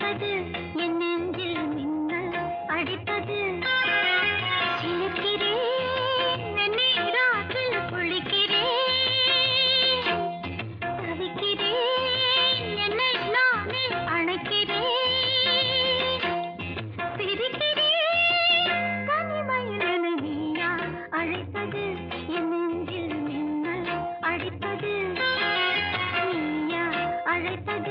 அடிப்பது என் நெஞ்சில் மின்னல் அடிப்பது சிலுக்கிறேன் நீராற்றில் குளிக்கிறேன் தவிக்கிறேன் என்னை அழைப்பது என் நெஞ்சில் மின்னல் அடிப்பது நீயா அழைப்பது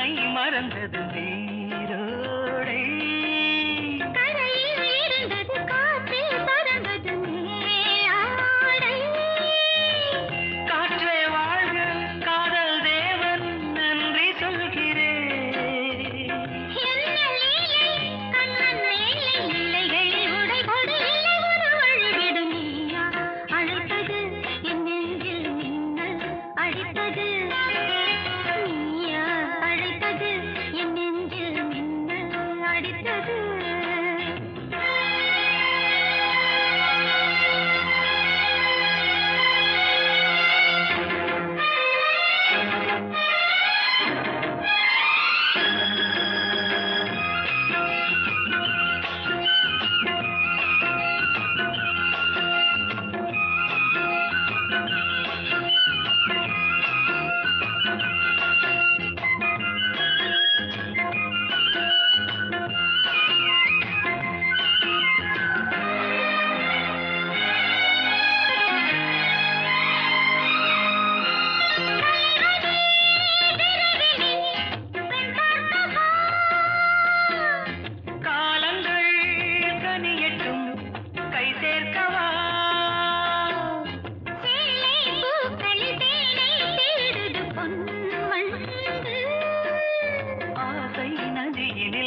தன்னை மறந்தது நீரோடை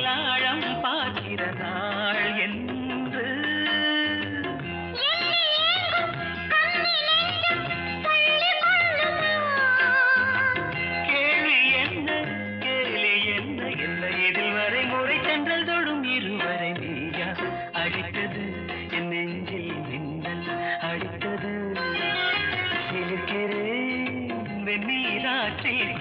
நதியினில் பார்க்கிற நாள் என்று. என்னை ஏங்கும் கேள்வி என்ன? கேள்வி என்ன? என்ன வரை முறை சென்றல் தொடும் இருவரை நீயா? அடித்தது என் நெஞ்சில் மின்னல் அடித்தது வெந்நீராற்றில்